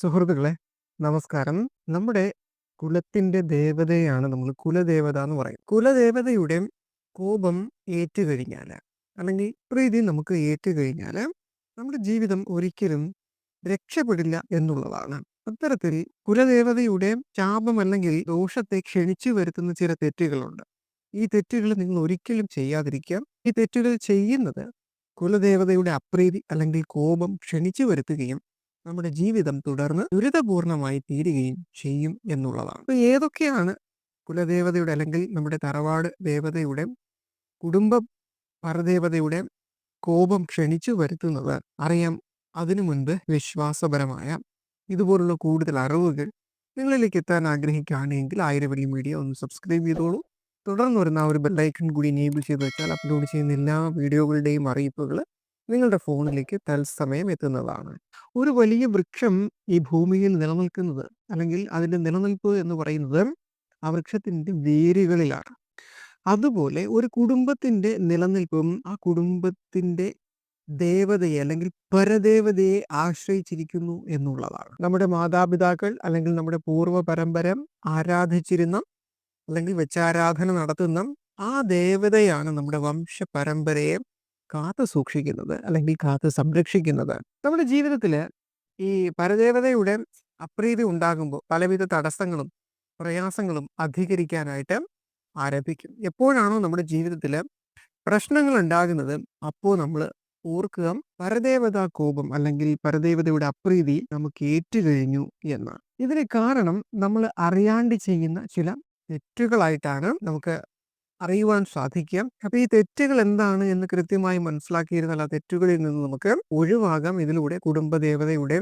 സുഹൃത്തുക്കളെ നമസ്കാരം. നമ്മുടെ കുലത്തിന്റെ ദേവതയാണ് നമ്മൾ. കുലദേവത എന്ന് പറയും. കുലദേവതയുടെ കോപം ഏറ്റുകഴിഞ്ഞാൽ അല്ലെങ്കിൽ പ്രീതി നമുക്ക് ഏറ്റുകഴിഞ്ഞാൽ നമ്മുടെ ജീവിതം ഒരിക്കലും രക്ഷപ്പെടില്ല എന്നുള്ളതാണ്. അത്തരത്തിൽ കുലദേവതയുടെ ശാപം അല്ലെങ്കിൽ ദോഷത്തെ ക്ഷണിച്ചു വരുത്തുന്ന ചില തെറ്റുകളുണ്ട്. ഈ തെറ്റുകൾ നിങ്ങൾ ഒരിക്കലും ചെയ്യാതിരിക്കാം ഈ തെറ്റുകൾ ചെയ്യുന്നത് കുലദേവതയുടെ അപ്രീതി അല്ലെങ്കിൽ കോപം ക്ഷണിച്ചു വരുത്തുകയും നമ്മുടെ ജീവിതം തുടർന്ന് ദുരിതപൂർണമായി തീരുകയും ചെയ്യും എന്നുള്ളതാണ്. അപ്പൊ ഏതൊക്കെയാണ് കുലദേവതയുടെ അല്ലെങ്കിൽ നമ്മുടെ തറവാട് ദേവതയുടെ കുടുംബ പരദേവതയുടെ കോപം ക്ഷണിച്ചു വരുത്തുന്നത് അറിയാം. അതിനു മുൻപ് വിശ്വാസപരമായ ഇതുപോലുള്ള കൂടുതൽ അറിവുകൾ നിങ്ങളിലേക്ക് എത്താൻ ആഗ്രഹിക്കുകയാണെങ്കിൽ ആയിരവലി മീഡിയ ഒന്ന് സബ്സ്ക്രൈബ് ചെയ്തോളൂ. തുടർന്ന് വരുന്ന ആ ഒരു ബെല്ലൈക്കൺ കൂടി എനേബിൾ ചെയ്ത് വെച്ചാൽ അപ്ലോഡ് ചെയ്യുന്ന എല്ലാ വീഡിയോകളുടെയും അറിയിപ്പുകൾ നിങ്ങളുടെ ഫോണിലേക്ക് തത്സമയം എത്തുന്നതാണ്. ഒരു വലിയ വൃക്ഷം ഈ ഭൂമിയിൽ നിലനിൽക്കുന്നത് അല്ലെങ്കിൽ അതിന്റെ നിലനിൽപ്പ് എന്ന് പറയുന്നത് ആ വൃക്ഷത്തിന്റെ വേരുകളിലാണ്. അതുപോലെ ഒരു കുടുംബത്തിന്റെ നിലനിൽപ്പും ആ കുടുംബത്തിന്റെ ദേവതയെ അല്ലെങ്കിൽ പരദേവതയെ ആശ്രയിച്ചിരിക്കുന്നു എന്നുള്ളതാണ്. നമ്മുടെ മാതാപിതാക്കൾ അല്ലെങ്കിൽ നമ്മുടെ പൂർവ പരമ്പര ആരാധിച്ചിരുന്ന അല്ലെങ്കിൽ വെച്ചാരാധന നടത്തുന്ന ആ ദേവതയാണ് നമ്മുടെ വംശ പരമ്പരയെ കാത്തു സൂക്ഷിക്കുന്നത് അല്ലെങ്കിൽ കാത്തു സംരക്ഷിക്കുന്നത്. നമ്മുടെ ജീവിതത്തിൽ ഈ പരദേവതയുടെ അപ്രീതി ഉണ്ടാകുമ്പോൾ പലവിധ തടസ്സങ്ങളും പ്രയാസങ്ങളും അധികരിക്കാനായിട്ട് ആരംഭിക്കും. എപ്പോഴാണോ നമ്മുടെ ജീവിതത്തിൽ പ്രശ്നങ്ങൾ ഉണ്ടാകുന്നത് അപ്പോൾ നമ്മൾ ഓർക്കുക പരദേവതാ കോപം അല്ലെങ്കിൽ പരദേവതയുടെ അപ്രീതി നമുക്ക് ഏറ്റുകഴിഞ്ഞു എന്നാണ്. ഇതിന് കാരണം നമ്മൾ അറിയാണ്ട് ചെയ്യുന്ന ചില തെറ്റുകളായിട്ടാണ് നമുക്ക് അറിയുവാൻ സാധിക്കാം. അപ്പൊ ഈ തെറ്റുകൾ എന്താണ് എന്ന് കൃത്യമായി മനസ്സിലാക്കിയിരുന്നാൽ ആ തെറ്റുകളിൽ നിന്ന് നമുക്ക് ഒഴിവാകാം. ഇതിലൂടെ കുടുംബദേവതയുടെ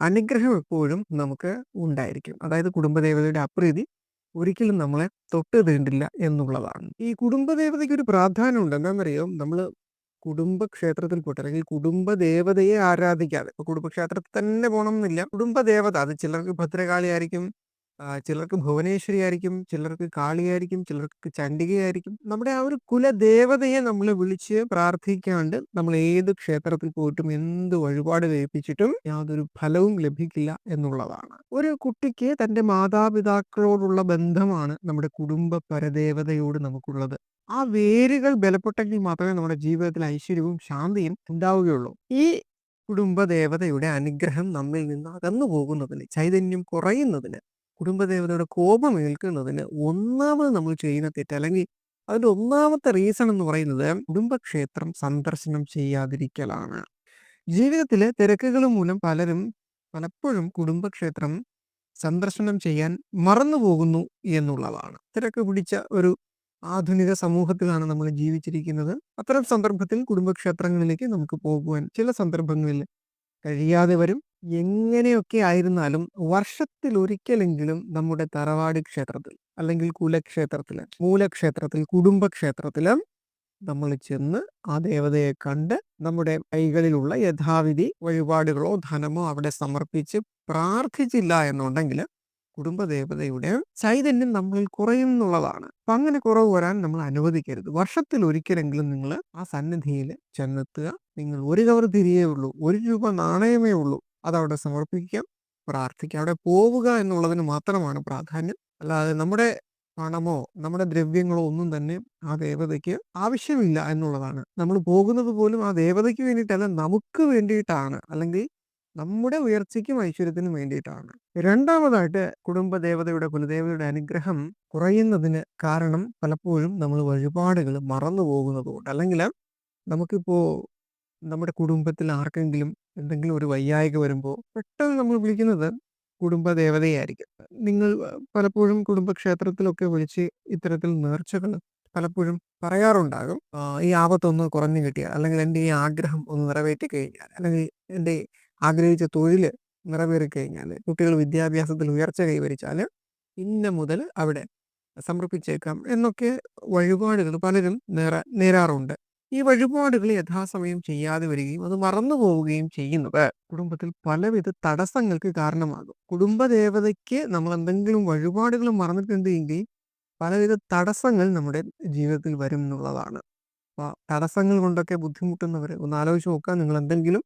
അനുഗ്രഹം എപ്പോഴും നമുക്ക് ഉണ്ടായിരിക്കും. അതായത് കുടുംബദേവതയുടെ അപ്രീതി ഒരിക്കലും നമ്മളെ തൊട്ട് തീണ്ടില്ല എന്നുള്ളതാണ്. ഈ കുടുംബദേവതയ്ക്ക് ഒരു പ്രാധാന്യം ഉണ്ട് എന്താണെന്നറിയോ? നമ്മൾ കുടുംബക്ഷേത്രത്തിൽ പോയിട്ട് അല്ലെങ്കിൽ കുടുംബദേവതയെ ആരാധിക്കാതെ. ഇപ്പൊ കുടുംബക്ഷേത്രത്തിൽ തന്നെ പോകണം എന്നില്ല കുടുംബദേവത അത് ചിലർക്ക് ഭദ്രകാളി ആയിരിക്കും ആ, ചിലർക്ക് ഭുവനേശ്വരി ആയിരിക്കും ചിലർക്ക് കാളിയായിരിക്കും ചിലർക്ക് ചണ്ഡികയായിരിക്കും. നമ്മുടെ ആ ഒരു കുലദേവതയെ നമ്മൾ വിളിച്ച് പ്രാർത്ഥിക്കാണ്ട് നമ്മൾ ഏത് ക്ഷേത്രത്തിൽ പോയിട്ടും എന്ത് വഴിപാട് കഴിപ്പിച്ചിട്ടും യാതൊരു ഫലവും ലഭിക്കില്ല എന്നുള്ളതാണ്. ഒരു കുട്ടിക്ക് തന്റെ മാതാപിതാക്കളോടുള്ള ബന്ധമാണ് നമ്മുടെ കുടുംബ പരദേവതയോട് നമുക്കുള്ളത്. ആ വേരുകൾ ബലപ്പെട്ടെങ്കിൽ മാത്രമേ നമ്മുടെ ജീവിതത്തിൽ ഐശ്വര്യവും ശാന്തിയും ഉണ്ടാവുകയുള്ളൂ. ഈ കുടുംബദേവതയുടെ അനുഗ്രഹം നമ്മിൽ നിന്ന് അകന്നു പോകുന്നതിന് ചൈതന്യം കുറയുന്നതിന് കുടുംബദേവതയുടെ കോപം ഏൽക്കുന്നതിന് ഒന്നാമത് നമ്മൾ ചെയ്യുന്ന തെറ്റ് അല്ലെങ്കിൽ അതിന്റെ ഒന്നാമത്തെ റീസൺ എന്ന് പറയുന്നത് കുടുംബക്ഷേത്രം സന്ദർശനം ചെയ്യാതിരിക്കലാണ്. ജീവിതത്തിലെ തിരക്കുകൾ മൂലം പലരും പലപ്പോഴും കുടുംബക്ഷേത്രം സന്ദർശനം ചെയ്യാൻ മറന്നു പോകുന്നു എന്നുള്ളതാണ്. തിരക്ക് പിടിച്ച ഒരു ആധുനിക സമൂഹത്തിലാണ് നമ്മൾ ജീവിച്ചിരിക്കുന്നത്. അത്തരം സന്ദർഭത്തിൽ കുടുംബക്ഷേത്രങ്ങളിലേക്ക് നമുക്ക് പോകുവാൻ ചില സന്ദർഭങ്ങളിൽ കഴിയാതെ വരും. എങ്ങനെയൊക്കെ ആയിരുന്നാലും വർഷത്തിൽ ഒരിക്കലെങ്കിലും നമ്മുടെ തറവാട് ക്ഷേത്രത്തിൽ അല്ലെങ്കിൽ കുലക്ഷേത്രത്തിൽ മൂലക്ഷേത്രത്തിൽ കുടുംബക്ഷേത്രത്തിൽ നമ്മൾ ചെന്ന് ആ ദേവതയെ കണ്ട് നമ്മുടെ കൈകളിലുള്ള യഥാവിധി വഴിപാടുകളോ ധനമോ അവിടെ സമർപ്പിച്ച് പ്രാർത്ഥിച്ചില്ല എന്നുണ്ടെങ്കിൽ കുടുംബദേവതയുടെ ചൈതന്യം നമ്മളിൽ കുറയുന്നുള്ളതാണ് അപ്പൊ അങ്ങനെ കുറവ് വരാൻ നമ്മൾ അനുവദിക്കരുത്. വർഷത്തിൽ ഒരിക്കലെങ്കിലും നിങ്ങൾ ആ സന്നിധിയിൽ ചെന്നെത്തുക. നിങ്ങൾ ഒരു കവർ തിരിയേ ഉള്ളൂ. ഒരു രൂപ നാണയമേ ഉള്ളൂ. അതവിടെ സമർപ്പിക്കാം. പ്രാർത്ഥിക്കാം. അവിടെ പോവുക എന്നുള്ളതിന് മാത്രമാണ് പ്രാധാന്യം. അല്ലാതെ നമ്മുടെ പണമോ നമ്മുടെ ദ്രവ്യങ്ങളോ ഒന്നും തന്നെ ആ ദേവതയ്ക്ക് ആവശ്യമില്ല എന്നുള്ളതാണ്. നമ്മൾ പോകുന്നത് പോലും ആ ദേവതയ്ക്ക് വേണ്ടിയിട്ടല്ല നമുക്ക് വേണ്ടിയിട്ടാണ്. അല്ലെങ്കിൽ നമ്മുടെ ഉയർച്ചയ്ക്കും ഐശ്വര്യത്തിനും വേണ്ടിയിട്ടാണ്. രണ്ടാമതായിട്ട് കുടുംബ ദേവതയുടെ കുലദേവതയുടെ അനുഗ്രഹം കുറയുന്നതിന് കാരണം പലപ്പോഴും നമ്മൾ വഴിപാടുകൾ മറന്നു പോകുന്നതുകൊണ്ട് അല്ലെങ്കിൽ നമുക്കിപ്പോ നമ്മുടെ കുടുംബത്തിൽ ആർക്കെങ്കിലും എന്തെങ്കിലും ഒരു വയ്യായിക വരുമ്പോൾ പെട്ടെന്ന് നമ്മൾ വിളിക്കുന്നത് കുടുംബ ദേവതയായിരിക്കും. നിങ്ങൾ പലപ്പോഴും കുടുംബക്ഷേത്രത്തിലൊക്കെ വിളിച്ച് ഇത്തരത്തിൽ നേർച്ചകൾ പലപ്പോഴും പറയാറുണ്ടാകും. ഈ ആപത്തൊന്ന് കുറഞ്ഞു കിട്ടിയാൽ അല്ലെങ്കിൽ എന്റെ ഈ ആഗ്രഹം ഒന്ന് നിറവേറ്റി കഴിഞ്ഞാൽ അല്ലെങ്കിൽ എന്റെ ആഗ്രഹിച്ച തൊഴിൽ നിറവേറി കഴിഞ്ഞാൽ കുട്ടികൾ വിദ്യാഭ്യാസത്തിൽ ഉയർച്ച കൈവരിച്ചാൽ ഇന്ന മുതൽ അവിടെ സമർപ്പിച്ചേക്കാം എന്നൊക്കെ വഴിപാടുകൾ പലരും നേരാ നേരാറുണ്ട്. ഈ വഴിപാടുകൾ യഥാസമയം ചെയ്യാതെ വരികയും അത് മറന്നു പോവുകയും ചെയ്യുന്നത് കുടുംബത്തിൽ പലവിധ തടസ്സങ്ങൾക്ക് കാരണമാകും. കുടുംബദേവതയ്ക്ക് നമ്മൾ എന്തെങ്കിലും വഴിപാടുകൾ മറന്നിട്ടുണ്ട് എങ്കിൽ പലവിധ തടസ്സങ്ങൾ നമ്മുടെ ജീവിതത്തിൽ വരും എന്നുള്ളതാണ്. അപ്പൊ തടസ്സങ്ങൾ കൊണ്ടൊക്കെ ബുദ്ധിമുട്ടുന്നവർ ഒന്ന് ആലോചിച്ച് നോക്കുക. നിങ്ങൾ എന്തെങ്കിലും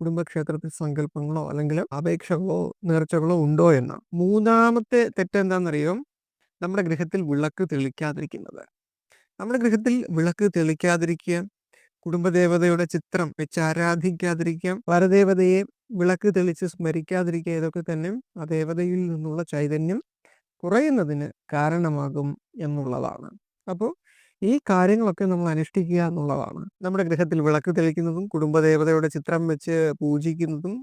കുടുംബക്ഷേത്രത്തിൽ സങ്കല്പങ്ങളോ അല്ലെങ്കിൽ അപേക്ഷകളോ നേർച്ചകളോ ഉണ്ടോ എന്ന്. മൂന്നാമത്തെ തെറ്റെന്താണെന്നറിയോ? നമ്മുടെ ഗൃഹത്തിൽ വിളക്ക് തെളിക്കാതിരിക്കുന്നത്. നമ്മുടെ ഗൃഹത്തിൽ വിളക്ക് തെളിക്കാതിരിക്കുക കുടുംബദേവതയുടെ ചിത്രം വെച്ച് ആരാധിക്കാതിരിക്കുക വരദേവതയെ വിളക്ക് തെളിച്ച് സ്മരിക്കാതിരിക്കുക ഇതൊക്കെ തന്നെ ആ ദേവതയിൽ നിന്നുള്ള ചൈതന്യം കുറയുന്നതിന് കാരണമാകും എന്നുള്ളതാണ്. അപ്പോൾ ഈ കാര്യങ്ങളൊക്കെ നമ്മൾ അനുഷ്ഠിക്കുക എന്നുള്ളതാണ്. നമ്മുടെ ഗൃഹത്തിൽ വിളക്ക് തെളിക്കുന്നതും കുടുംബദേവതയുടെ ചിത്രം വെച്ച് പൂജിക്കുന്നതും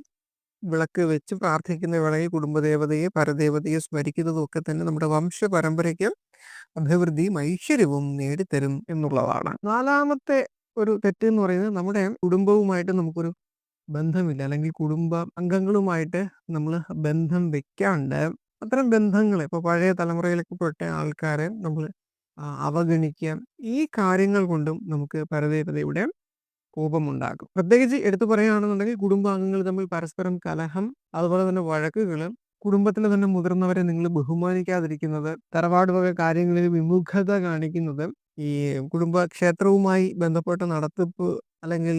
വിളക്ക് വെച്ച് പ്രാർത്ഥിക്കുന്ന വേളയിൽ കുടുംബദേവതയെ പരദേവതയെ സ്മരിക്കുന്നതും ഒക്കെ തന്നെ നമ്മുടെ വംശ പരമ്പരയ്ക്ക് അഭിവൃദ്ധിയും ഐശ്വര്യവും നേടിത്തരും എന്നുള്ളതാണ്. നാലാമത്തെ ഒരു തെറ്റ് എന്ന് പറയുന്നത് നമ്മുടെ കുടുംബവുമായിട്ട് നമുക്കൊരു ബന്ധമില്ല. അല്ലെങ്കിൽ കുടുംബ അംഗങ്ങളുമായിട്ട് നമ്മൾ ബന്ധം വെക്കാണ്ട് അത്തരം ബന്ധങ്ങൾ ഇപ്പോൾ പഴയ തലമുറയിലൊക്കെ പെട്ട ആൾക്കാരെ നമ്മൾ അവഗണിക്കുക ഈ കാര്യങ്ങൾ കൊണ്ടും നമുക്ക് പരദേവതയുടെ കോപമുണ്ടാകും പ്രത്യേകിച്ച് എടുത്തു പറയുകയാണെന്നുണ്ടെങ്കിൽ കുടുംബാംഗങ്ങൾ തമ്മിൽ പരസ്പരം കലഹം അതുപോലെ തന്നെ വഴക്കുകൾ കുടുംബത്തിലെ തന്നെ മുതിർന്നവരെ നിങ്ങൾ ബഹുമാനിക്കാതിരിക്കുന്നത് തറവാട് വക കാര്യങ്ങളിൽ വിമുഖത കാണിക്കുന്നത് ഈ കുടുംബക്ഷേത്രവുമായി ബന്ധപ്പെട്ട നടത്തിപ്പ് അല്ലെങ്കിൽ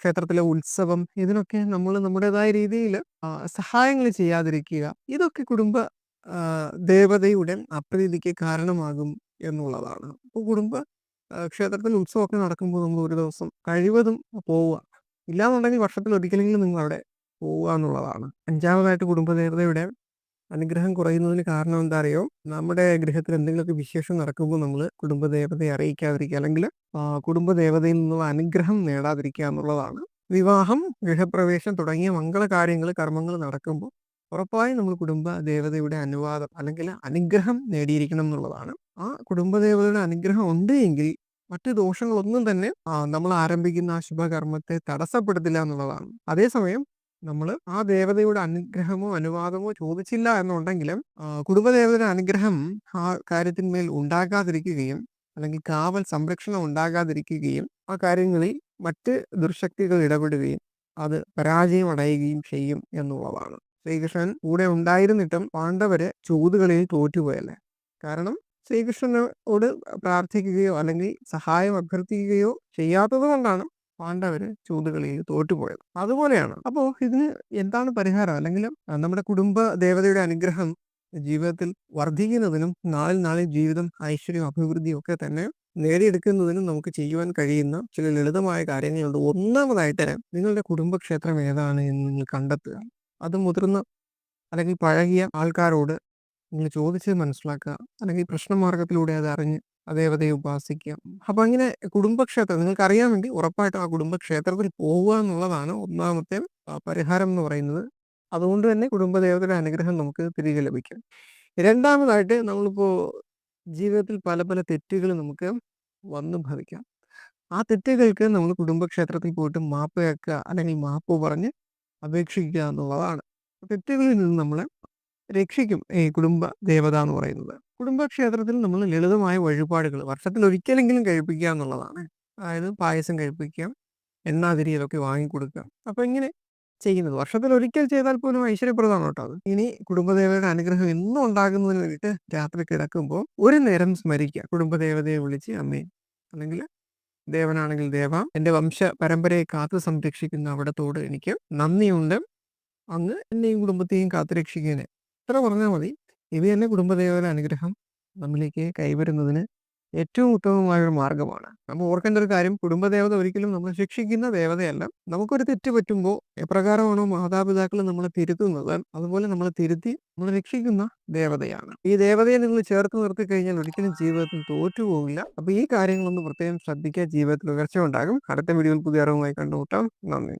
ക്ഷേത്രത്തിലെ ഉത്സവം ഇതിനൊക്കെ നമ്മൾ നമ്മുടേതായ രീതിയിൽ സഹായങ്ങൾ ചെയ്യാതിരിക്കുക ഇതൊക്കെ കുടുംബ ദേവതയുടെ അപ്രീതിക്ക് കാരണമാകും എന്നുള്ളതാണ്. അപ്പോൾ കുടുംബ ക്ഷേത്രത്തിൽ ഉത്സവമൊക്കെ നടക്കുമ്പോൾ നമ്മൾ ഒരു ദിവസം കഴിവതും പോവുക. ഇല്ലാന്നുണ്ടെങ്കിൽ വർഷത്തിൽ ഒരിക്കലെങ്കിലും നിങ്ങൾ അവിടെ പോവുക എന്നുള്ളതാണ്. അഞ്ചാമതായിട്ട് കുടുംബദേവതയുടെ അനുഗ്രഹം കുറയുന്നതിന് കാരണം എന്താ അറിയോ? നമ്മുടെ ഗൃഹത്തിൽ എന്തെങ്കിലുമൊക്കെ വിശേഷം നടക്കുമ്പോൾ നമ്മൾ കുടുംബദേവതയെ അറിയിക്കാതിരിക്കുക അല്ലെങ്കിൽ കുടുംബദേവതയിൽ നിന്നുള്ള അനുഗ്രഹം നേടാതിരിക്കുക എന്നുള്ളതാണ്. വിവാഹം ഗൃഹപ്രവേശം തുടങ്ങിയ മംഗള കാര്യങ്ങൾ കർമ്മങ്ങൾ നടക്കുമ്പോൾ ഉറപ്പായും നമ്മൾ കുടുംബ ദേവതയുടെ അനുവാദം അല്ലെങ്കിൽ അനുഗ്രഹം നേടിയിരിക്കണം എന്നുള്ളതാണ്. ആ കുടുംബദേവതയുടെ അനുഗ്രഹം ഉണ്ട് എങ്കിൽ മറ്റ് ദോഷങ്ങളൊന്നും തന്നെ നമ്മൾ ആരംഭിക്കുന്ന ആ ശുഭകർമ്മത്തെ തടസ്സപ്പെടുത്തില്ല എന്നുള്ളതാണ്. അതേസമയം നമ്മൾ ആ ദേവതയുടെ അനുഗ്രഹമോ അനുവാദമോ ചോദിച്ചില്ല എന്നുണ്ടെങ്കിലും കുടുംബദേവതയുടെ അനുഗ്രഹം ആ കാര്യത്തിന്മേൽ ഉണ്ടാകാതിരിക്കുകയും അല്ലെങ്കിൽ കാവൽ സംരക്ഷണം ഉണ്ടാകാതിരിക്കുകയും ആ കാര്യങ്ങളിൽ മറ്റ് ദുർശക്തികൾ ഇടപെടുകയും അത് പരാജയം അടയുകയും ചെയ്യും എന്നുള്ളതാണ്. ശ്രീകൃഷ്ണൻ കൂടെ ഉണ്ടായിരുന്നിട്ടും പാണ്ഡവര് ചൂതുകളിൽ തോറ്റുപോയല്ലേ? കാരണം ശ്രീകൃഷ്ണനോട് പ്രാർത്ഥിക്കുകയോ അല്ലെങ്കിൽ സഹായം അഭ്യർത്ഥിക്കുകയോ ചെയ്യാത്തത് കൊണ്ടാണ് പാണ്ഡവര് ചൂതുകളിയിൽ തോറ്റുപോയത്. അതുപോലെയാണ്. അപ്പോൾ ഇതിന് എന്താണ് പരിഹാരം? അല്ലെങ്കിൽ നമ്മുടെ കുടുംബ ദേവതയുടെ അനുഗ്രഹം ജീവിതത്തിൽ വർദ്ധിക്കുന്നതിനും നാളിൽ നാളിൽ ജീവിതം ഐശ്വര്യം അഭിവൃദ്ധിയും ഒക്കെ തന്നെ നേടിയെടുക്കുന്നതിനും നമുക്ക് ചെയ്യുവാൻ കഴിയുന്ന ചില ലളിതമായ കാര്യങ്ങളുണ്ട്. ഒന്നാമതായിട്ട് നിങ്ങളുടെ കുടുംബക്ഷേത്രം ഏതാണ് എന്ന് നിങ്ങൾ കണ്ടെത്തുക. അത് മുതിർന്ന അല്ലെങ്കിൽ പഴകിയ ആൾക്കാരോട് നിങ്ങൾ ചോദിച്ച് മനസ്സിലാക്കുക. അല്ലെങ്കിൽ പ്രശ്നമാർഗത്തിലൂടെ അത് അറിഞ്ഞ് ദേവതയെ ഉപാസിക്കുക. അപ്പം അങ്ങനെ കുടുംബക്ഷേത്രം നിങ്ങൾക്ക് അറിയാൻ വേണ്ടി ഉറപ്പായിട്ടും ആ കുടുംബക്ഷേത്രത്തിൽ പോവുക എന്നുള്ളതാണ് ഒന്നാമത്തെ പരിഹാരം എന്ന് പറയുന്നത്. അതുകൊണ്ട് തന്നെ കുടുംബദേവതയുടെ അനുഗ്രഹം നമുക്ക് തിരികെ ലഭിക്കും. രണ്ടാമതായിട്ട് നമ്മളിപ്പോൾ ജീവിതത്തിൽ പല പല തെറ്റുകൾ നമുക്ക് വന്നു ഭവിക്കാം. ആ തെറ്റുകൾക്ക് നമ്മൾ കുടുംബക്ഷേത്രത്തിൽ പോയിട്ട് മാപ്പ് കേൾക്കുക അല്ലെങ്കിൽ മാപ്പ് പറഞ്ഞ് അപേക്ഷിക്കുക എന്നുള്ളതാണ്. തെറ്റുകളിൽ നിന്ന് നമ്മളെ രക്ഷിക്കും ഈ കുടുംബ ദേവത എന്ന് പറയുന്നത്. കുടുംബക്ഷേത്രത്തിൽ നമ്മൾ ലളിതമായ വഴിപാടുകൾ വർഷത്തിൽ ഒരിക്കലെങ്കിലും കഴിപ്പിക്കുക എന്നുള്ളതാണ്. അതായത് പായസം കഴിപ്പിക്കുക എണ്ണാതിരി ഇതൊക്കെ വാങ്ങിക്കൊടുക്കുക. അപ്പം ഇങ്ങനെ ചെയ്യുന്നത്. വർഷത്തിൽ ഒരിക്കൽ ചെയ്താൽ പോലും ഐശ്വര്യപ്രദമാണ് കേട്ടോ അത്. ഇനി കുടുംബദേവതയുടെ അനുഗ്രഹം എന്നും ഉണ്ടാകുന്നതിന് വേണ്ടിയിട്ട് രാത്രി കിടക്കുമ്പോൾ ഒരു നേരം സ്മരിക്കുക. കുടുംബദേവതയെ വിളിച്ച് അമ്മേ അല്ലെങ്കിൽ ദേവനാണെങ്കിൽ ദേവ എന്റെ വംശ പരമ്പരയെ കാത്തു സംരക്ഷിക്കുന്ന അവിടത്തോട് എനിക്ക് നന്ദിയുണ്ട്. അങ്ങ് എന്നെയും കുടുംബത്തെയും കാത്തുരക്ഷിക്കുന്നതിന് ഇത്ര പറഞ്ഞാൽ മതി. ഇത് തന്നെ കുടുംബദേവയുടെ അനുഗ്രഹം. നമ്മിലേക്ക് കൈവരുന്നതിന് ഏറ്റവും ഉത്തമമായ ഒരു മാർഗമാണ്. നമ്മൾ ഓർക്കേണ്ട ഒരു കാര്യം കുടുംബദേവത ഒരിക്കലും നമ്മൾ ശിക്ഷിക്കുന്ന ദേവതയല്ല. നമുക്കൊരു തെറ്റ് പറ്റുമ്പോൾ എപ്രകാരമാണോ മാതാപിതാക്കൾ നമ്മളെ തിരുത്തുന്നത് അതുപോലെ നമ്മളെ തിരുത്തി നമ്മൾ രക്ഷിക്കുന്ന ദേവതയാണ്. ഈ ദേവതയെ നിങ്ങൾ ചേർത്ത് നിർത്തി കഴിഞ്ഞാൽ ഒരിക്കലും ജീവിതത്തിൽ തോറ്റുപോകില്ല. അപ്പൊ ഈ കാര്യങ്ങളൊന്ന് പ്രത്യേകം ശ്രദ്ധിക്കുക. ജീവിതത്തിൽ ഉയർച്ച ഉണ്ടാകും. അടുത്ത വീഡിയോയിൽ പുതിയ അറിവുമായി കണ്ടുമുട്ടാം. നന്ദി.